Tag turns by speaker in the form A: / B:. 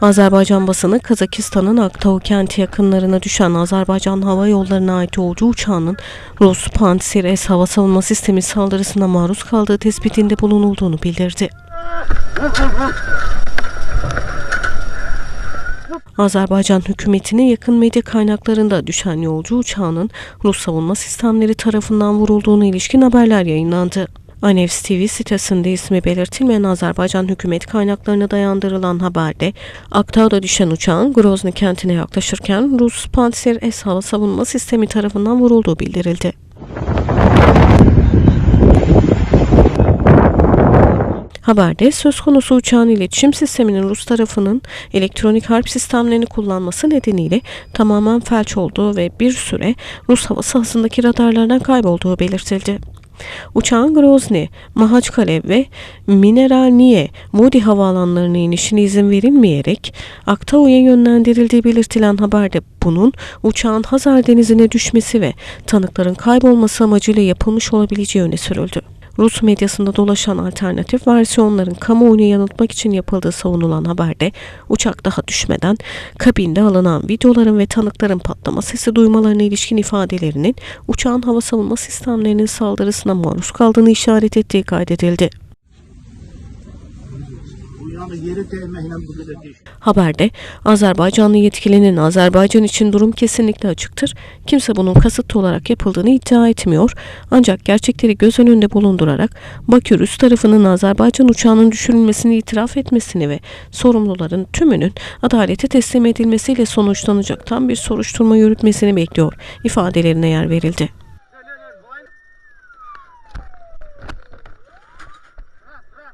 A: Azerbaycan basını Kazakistan'ın Aktau kenti yakınlarına düşen Azerbaycan Hava Yolları'na ait yolcu uçağının Rus Pantsir S hava savunma sistemi saldırısına maruz kaldığı tespitinde bulunulduğunu bildirdi. Azerbaycan hükümetine yakın medya kaynaklarında düşen yolcu uçağının Rus savunma sistemleri tarafından vurulduğuna ilişkin haberler yayınlandı. Anevs TV sitesinde ismi belirtilmeyen Azerbaycan hükümet kaynaklarına dayandırılan haberde Aktau'da düşen uçağın Grozny kentine yaklaşırken Rus Pantsir S hava savunma sistemi tarafından vurulduğu bildirildi. Haberde söz konusu uçağın iletişim sisteminin Rus tarafının elektronik harp sistemlerini kullanması nedeniyle tamamen felç olduğu ve bir süre Rus hava sahasındaki radarlardan kaybolduğu belirtildi. Uçağın Grozny, Mahaçkale ve Mineralniye Modi havaalanlarına inişine izin verilmeyerek Aktau'ya yönlendirildiği belirtilen haberde bunun uçağın Hazar Denizi'ne düşmesi ve tanıkların kaybolması amacıyla yapılmış olabileceği öne sürüldü. Rus medyasında dolaşan alternatif versiyonların kamuoyunu yanıltmak için yapıldığı savunulan haberde uçak daha düşmeden kabinde alınan videoların ve tanıkların patlama sesi duymalarına ilişkin ifadelerinin uçağın hava savunma sistemlerinin saldırısına maruz kaldığını işaret ettiği kaydedildi.
B: Yani yeri değmekle bu kadar değil.
A: Haberde Azerbaycanlı yetkilinin Azerbaycan için durum kesinlikle açıktır. Kimse bunun kasıtlı olarak yapıldığını iddia etmiyor. Ancak gerçekleri göz önünde bulundurarak Bakü Rus tarafının Azerbaycan uçağının düşürülmesini itiraf etmesini ve sorumluların tümünün adalete teslim edilmesiyle sonuçlanacak tam bir soruşturma yürütmesini bekliyor ifadelerine yer verildi.